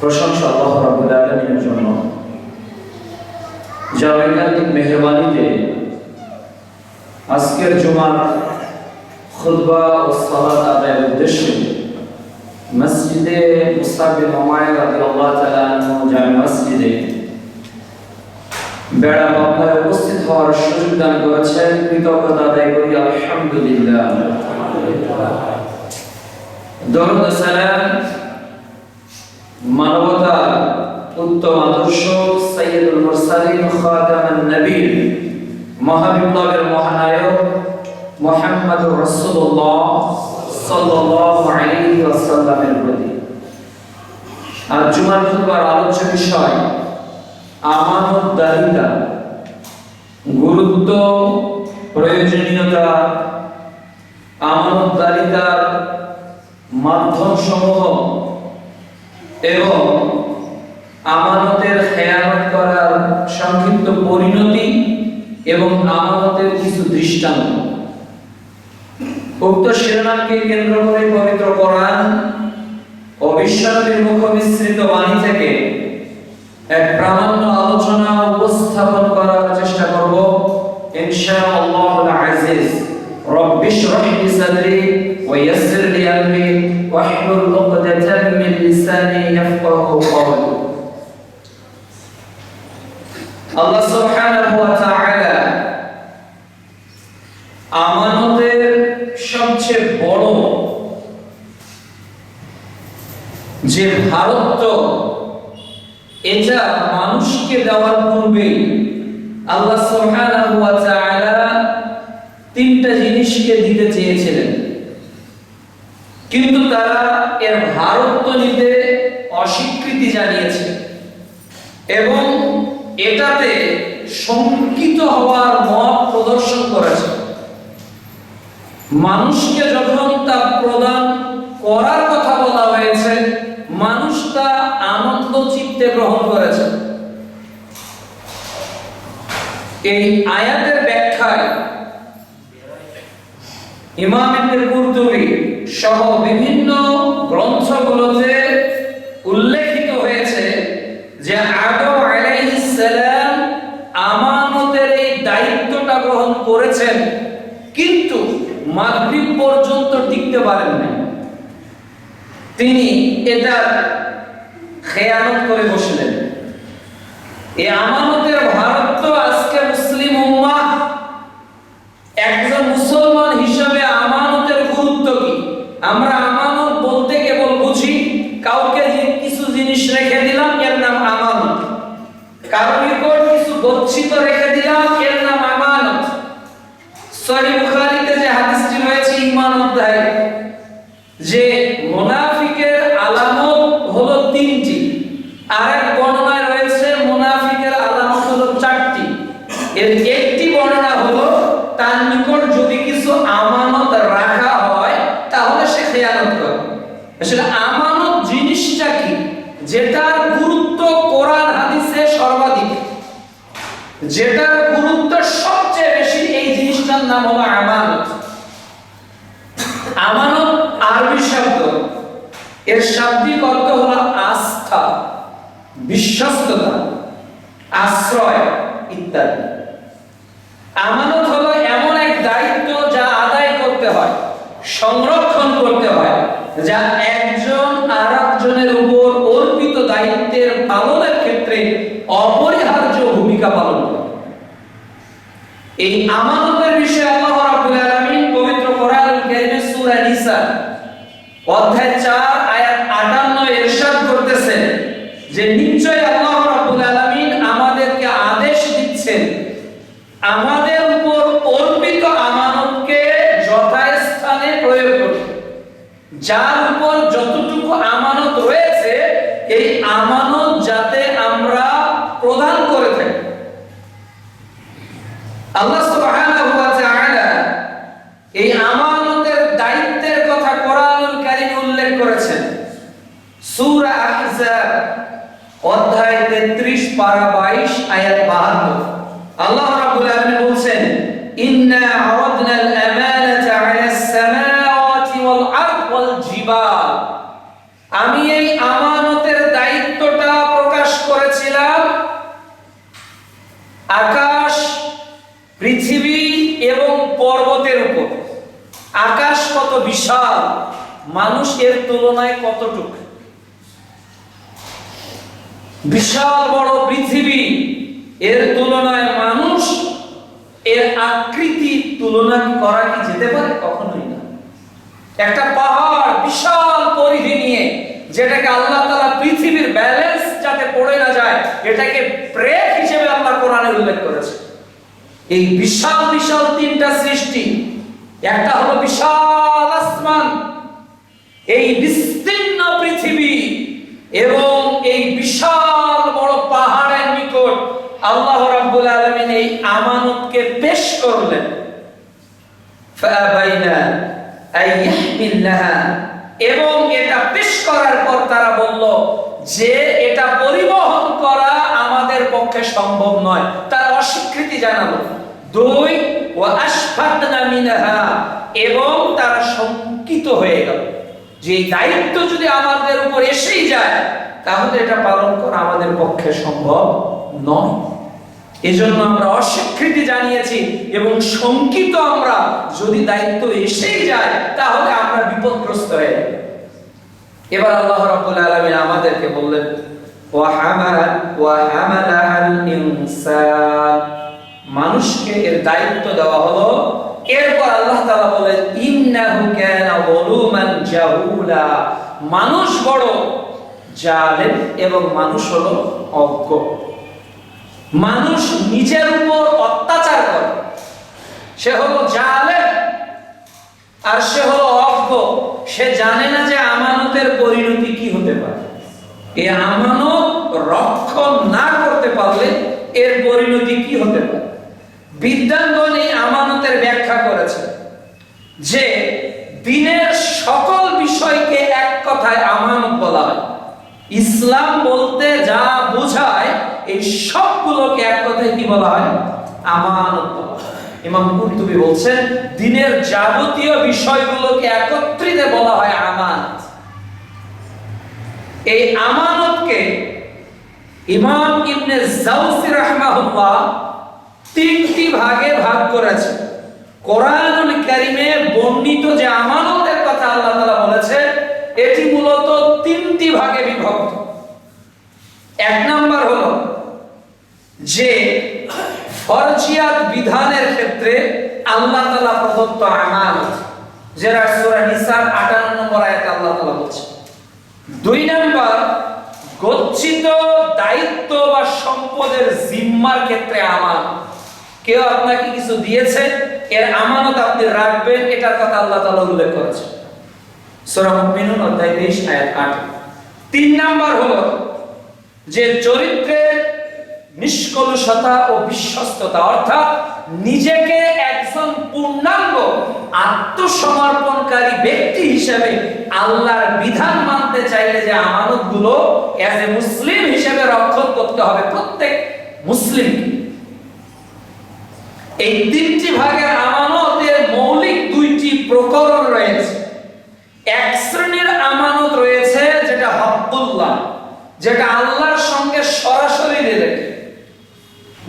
প্রশংসা আল্লাহ রাব্বুল আলামিনের জন্য। ঐকান্তিক মেহরবানিতে আজকের জুমার খুতবা ও সালাত আদায়ের উদ্দেশ্যে মসজিদে মুস্তাক বিন উমাইর রাদিয়াল্লাহু তাআলা জামে মসজিদে বেড়া বাপ্পায় উপস্থিত হওয়ার সুযোগ দান করেছেন। কৃতজ্ঞতা আদায় করি, আলহামদুলিল্লাহ। দরুদ সালাম মানবতার উত্তম আদর্শ সৈয়দুল মুরসালিন খাতামান নবীন মহাবিপ্লবের মহানায়ক মোহাম্মদুর রাসূলুল্লাহ সাল্লাল্লাহু আলাইহি ওয়াসাল্লামের প্রতি। আর জুমার খুতবার আলোচ্য বিষয়, আমানতদারিতা। গুরুত্ব, প্রয়োজনীয়তা, আমানতদারিতার মাধ্যম সমূহ এবং আমানতের খেয়ানত করার সংক্ষিপ্ত পরিণতি এবং আমানতের কিছু দৃষ্টান্ত। উক্ত শিরোনামকে কেন্দ্র করে পবিত্র করান অবিশ্বাসের বিশ্বনবীর মুখমিশ্রিত বাণী থেকে এক প্রামাণ্য আলোচনা উপস্থাপন করার চেষ্টা করব। ইনশাআল্লাহ আজিজ। রব্বিশরাহ লি সাদরি ওয়া লি আমরি ওয়াহলুল সবচেয়ে বড় যে ভারত এটা মানুষকে দেওয়ার পূর্বে আল্লাহ সুবহানাহু ওয়া তাআলা তিনটা জিনিসকে দিতে চেয়েছিলেন। কিন্তু তারা এর ভারত্ব নিতে অস্বীকৃতি জানিয়েছে এবং এটাতে শঙ্কিত হওয়ার মত প্রদর্শন করেছে। মানুষকে যখন তা প্রদান করার কথা বলা হয়েছে, মানুষ তা আনন্দ চিত্তে গ্রহণ করেছে। এই আয়াতের ব্যাখ্যায় ইমাম ইবনে সহ বিভিন্ন গ্রন্থগুলোতে উল্লেখিত হয়েছে যে আদম আলাইহিস সালাম আমানতের এই দায়িত্বটা গ্রহণ করেছেন কিন্তু মাগরিব পর্যন্ত টিকতে পারেন না তিনি এটা খেয়ানত করে বসলেন। এ আমানতের এর একটি বর্ণনা হলো, তার নিকট যদি কিছু আমানত রাখা হয়, তাহলে সে খেয়ানত করে আসলে আমানত জিনিসটা কি? যেটার গুরুত্ব কোরআন হাদিসে সর্বাধিক। যেটার গুরুত্ব সবচেয়ে বেশি, এই জিনিসটার নাম হলো আমানত। আমানত আরবি শব্দ। এর শাব্দিক অর্থ হলো আস্থা, বিশ্বস্ততা, আশ্রয়, ইত্যাদি। আমানত হলো এমন এক দায়িত্ব যা আদায় করতে হয়, সংরক্ষণ করতে হয়, যা একজন আরেকজনের উপর অর্পিত দায়িত্বের পালনের ক্ষেত্রে অপরিহার্য ভূমিকা পালন করে। এই আমানতের বিষয়ে আল্লাহ রাব্বুল আলামিন পবিত্র কোরআনুল কারীমে সূরা নিসা, অধ্যায় 4 আয়াত 58 ইরশাদ করতেছেন, যে নিশ্চয় আল্লাহ যার উপর যতটুকু আমানত রয়েছে, এই আমানত যাতে আমরা প্রদান করে থাকি। আল্লাহ সুবহানাহু ওয়া তাআলা এই আমানতের দায়িত্বের কথা কোরআনুল কারীমে উল্লেখ করেছেন। সূরা আহজাব, অধ্যায় 33 পারা 22 আয়াত 72 আল্লাহ রাব্বুল আলামিন বলছেন, ইন্না বিশাল। মানুষ এর তুলনায় কতটুকু? বিশাল বড় পৃথিবী, এর তুলনায় মানুষ, এর আকৃতি তুলনা করা কি যেতে পারে? কখনোই না। একটা পাহাড়, বিশাল পরিধি নিয়ে, যেটাকে আল্লাহ তাআলা পৃথিবীর ব্যালেন্স যাতে পড়ে না যায়, এটাকে ব্রেক হিসেবে আল্লাহ কোরআনে উল্লেখ করেছে। এই বিশাল বিশাল তিনটা সৃষ্টি একটা হলো বিশাল আসমান। এই বিস্তীর্ণ পৃথিবী এবং এই বিশাল বড় পাহাড়ের নিকট আল্লাহ রাব্বুল আলামিন এই আমানতকে পেশ করলেন। ফাআবাইনা আই এবং এটা পেশ করার পর তারা বলল, যে এটা পরিবহন করা আমাদের পক্ষে সম্ভব নয়। তারা অস্বীকৃতি জানালো। দুই, ওয়া আশফাকনা মিনহা, এবং তারা শঙ্কিত হয়ে গেল। যে দায়িত্ব যদি আমাদের উপর এসেই যায়, তাহলে এটা পালন করা আমাদের পক্ষে সম্ভব নয়। এজন্য আমরা অস্বীকৃতি জানিয়েছি এবং শঙ্কিত আমরা যদি দায়িত্ব এসেই যায়, তাহলে আমরা বিপদগ্রস্ত হয়ে এবার আল্লাহ রাব্বুল আলামিন আমাদেরকে বললেন, ওয়া হামালা, ওয়া হামালাহাল ইনসান। মানুষকে এর দায়িত্ব দেওয়া হলো। এরপর আল্লাহ তাআলা বলেন, ইন্নাহু কানা যালুমান জাহুলা মানুষ বড়, জালেম এবং মানুষ হলো অজ্ঞ। মানুষ নিজের উপর অত্যাচার করে। সে হলো জালেম আর সে হলো অজ্ঞ। সে জানে না যে আমানতের পরিণতি কি হতে পারে। এই আমানত রক্ষণ না করতে পারলে এর পরিণতি কি হতে পারে? বিদ্যাঙ্গন আমানতের ব্যাখ্যা করেছে যে দিনের সকল বিষয়কে এক কথায় আমানত বলা হয়। ইসলাম বলতে যা বোঝায়, এই সবগুলোকে এক কথায় কি বলা হয়? আমানত বলা ইমাম কুরতুবি বলছেন, দিনের যাবতীয় বিষয়গুলোকে একত্রিত বলা হয় আমানত। এই আমানতকে ইমাম ইবনে জাউসি রাহমাহুল্লাহ তিনটি ভাগে ভাগ করেছে। কোরআনুল কারিমে বর্ণিত যে আমানতের কথা আল্লাহ তাআলা বলেছে, এটি মূলত তিনটি ভাগে বিভক্ত। এক নাম্বার হলো যে ফরজিয়াত বিধানের ক্ষেত্রে আল্লাহ তাআলা প্রদত্ত আমানত, যেটা সূরা নিসার 58 নম্বর আয়াতে আল্লাহ তাআলা বলছে। দুই নাম্বার, গচ্ছিত দায়িত্ব বা সম্পদের জিম্মার ক্ষেত্রে আমানত। কেউ আপনাকে কিছু দিয়েছে, এর আমানত আপনি রাখবেন, এটার কথা আল্লাহ তাআলা উল্লেখ করেছে সূরা মুমিনুন অধ্যায় 23 আয়াত 8 তিন নাম্বার হলো যে চরিত্রের নিষ্কলুষতা ও বিশ্বস্ততা, অর্থাৎ নিজেকে একজন পূর্ণাঙ্গ, আত্মসমর্পণকারী ব্যক্তি হিসেবে আল্লাহর বিধান মানতে চাইলে যে আমানতগুলো এজ এ মুসলিম হিসেবে রক্ষণ করতে হবে প্রত্যেক মুসলিমকে। এই তিনটি ভাগের আমানতের মৌলিক দুইটি প্রকরণ রয়েছে। এক শ্রেণির আমানত রয়েছে যেটা হকুল্লাহ যেটা আল্লাহর সঙ্গে সরাসরি রিলেটেড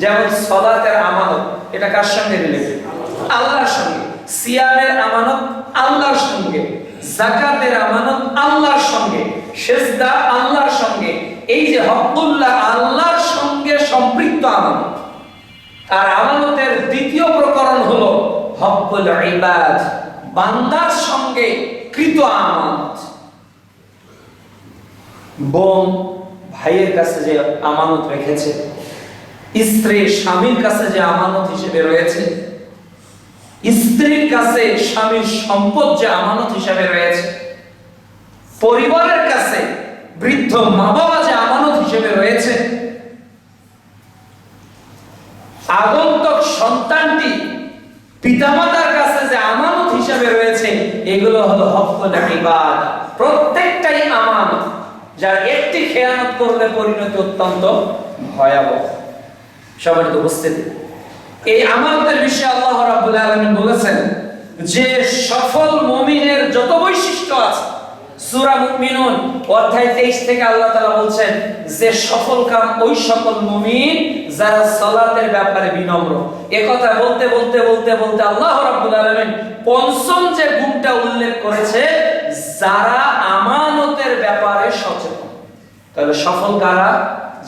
যেমন সলাতের আমানত, এটা কার সঙ্গে রিলেটেড আল্লাহর সঙ্গে। সিয়ামের আমানত, আল্লাহর সঙ্গে। জাকাতের আমানত, আল্লাহর সঙ্গে। সেজদা, আল্লাহর সঙ্গে। এই যে হকুল্লাহ আল্লাহর সঙ্গে সম্পৃক্ত আমানত। আর আমানতের দ্বিতীয় প্রকরণ হলো হকুল ইবাদ, বান্দার সঙ্গে কৃত আমানত। বোন ভাইয়ের কাছে যে আমানত রেখেছে, স্ত্রী স্বামীর কাছে যে আমানত হিসেবে রয়েছে, স্ত্রীর কাছে স্বামীর সম্পদ যে আমানত হিসেবে রয়েছে, পরিবারের কাছে বৃদ্ধ মা বাবা যে আমানত হিসেবে রয়েছে আগন্তক সন্তানটি পিতামাতার কাছে যে আমানত হিসাবে রয়েছে, এগুলো হলো হকুল ইবাদ প্রত্যেকটাই আমানত, যার একটি খেয়ানত করলে পরিণতি অত্যন্ত ভয়াবহ। সবার উপস্থিতি। এই আমানতের বিষয়ে আল্লাহ রাব্বুল আলামিন বলেছেন, যে সফল মুমিনের যত বৈশিষ্ট্য আছে সূরা মুমিনুন, অধ্যায় 23 থেকে আল্লাহ তাআলা বলছেন, যে সফল কাম ওই সকল মুমিন যারা সালাতের ব্যাপারে বিনম্র। এ কথা বলতে বলতে বলতে বলতে আল্লাহ রাব্বুল আলামিন পঞ্চম যে গুণটা উল্লেখ করেছে, যারা আমানতের ব্যাপারে সচেতন। তাহলে সফল কারা?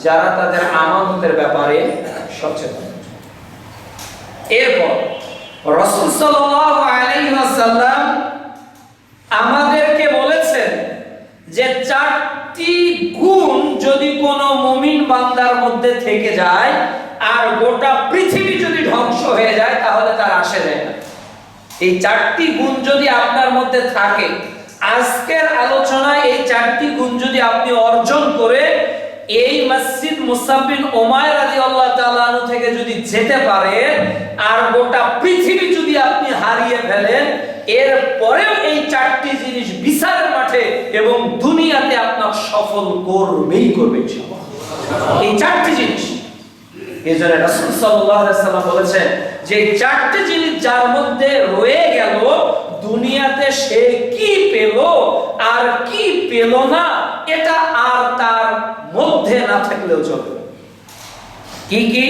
যারা তাদের আমানতের ব্যাপারে সচেতন। এরপর রাসূল সাল্লাল্লাহু আলাইহি ওয়াসাল্লাম আমাদেরকে বলেছেন যে চারটি গুণ যদি কোনো মুমিন বান্দার মধ্যে থেকে যায়, আর গোটা পৃথিবী যদি ধ্বংস হয়ে যায়, তাহলে তার আসে যায় না। এই চারটি গুণ যদি আপনার মধ্যে থাকে, আজকের আলোচনায় এই চারটি গুণ যদি আপনি অর্জন করে, এই মসজিদ মুসাফিন ওমায় রাদিয়াল্লাহু আল্লাহ আনহু থেকে যদি যেতে পারে, আর গোটা পৃথিবী যদি আপনি হারিয়ে ফেলেন এর পরেও এই চারটি জিনিস বিচারের মাঠে এবং দুনিয়াতে আপনার সফল করবেই করবে এই চারটি জিনিস। এই জন্য রাসূল সাল্লাল্লাহু সাল্লাম বলেছেন যে চারটি জিনিস যার মধ্যে রয়ে গেল, দুনিয়াতে সে কি পেল আর কি পেল না, এটা আর তার মধ্যে না থাকলেও চলবে কি কি?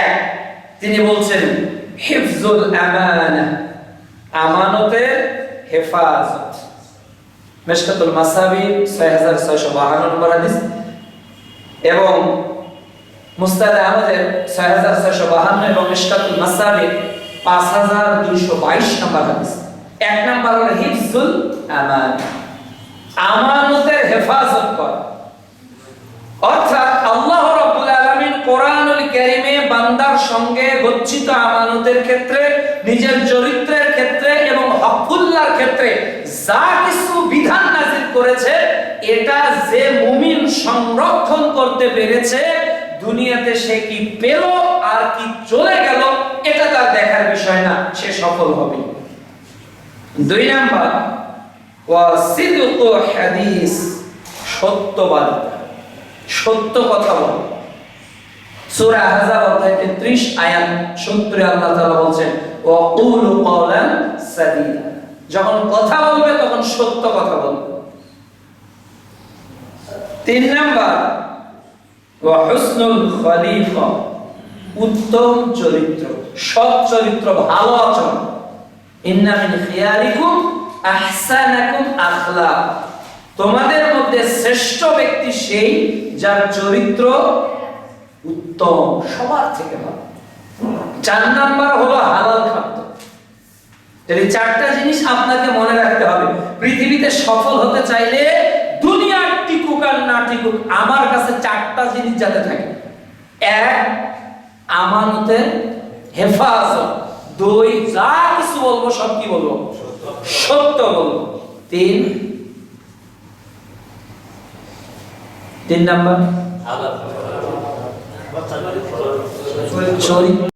এক, তিনি বলছেন হিফজুল আমানা, আমানতের হেফাজত। মেশকাতুল মাসাবি 6652 নম্বর হাদিস। এবং মুস্তাদ আহমদের 6652 এবং মিশকাতুল মাসাবি 5222 নম্বর হাদিস। এক নম্বর হলো আমান। আমানতের হেফাজত অর্থাৎ আল্লাহ রাব্বুল আলামিন কোরআনুল বান্দার সঙ্গে গচ্ছিত আমানতের ক্ষেত্রে নিজের চরিত্রের ক্ষেত্রে এবং হকুল্লার ক্ষেত্রে যা কিছু বিধান নাযিল করেছে, এটা যে মুমিন সংরক্ষণ করতে পেরেছে, দুনিয়াতে সে কি পেল আর কি চলে গেল, এটা তার দেখার বিষয় না, সে সফল হবে। দুই নাম্বার ওয়া সিদকু হাদিস, সত্যবাদিতা। সত্য কথা বল। সূরা আহজাব অধ্যায় 33 আয়াত 70 আল্লাহ তাআলা বলছেন ওয়া কুলু কওলান সাদীদা। যখন কথা বলবে, তখন সত্য কথা বলবে। তিন নাম্বার উত্তম চরিত্র, সৎ চরিত্র, ভালো আচরণ। তোমাদের মধ্যে শ্রেষ্ঠ ব্যক্তি সেই যার চরিত্র উত্তম, সবার থেকে ভালো। চার নাম্বার হলো হালাল খাদ্য। এই চারটা জিনিস আপনাকে মনে রাখতে হবে পৃথিবীতে সফল হতে চাইলে দুনিয়ার টিকুক আর না টিকুক আমার কাছে চারটা জিনিস যাতে থাকে। এক আমানতের হেফাজত। দুই যা কিছু বলব সব কি বলব? সত্য বলব। তিন তিন নাম্বার? চরিত্র।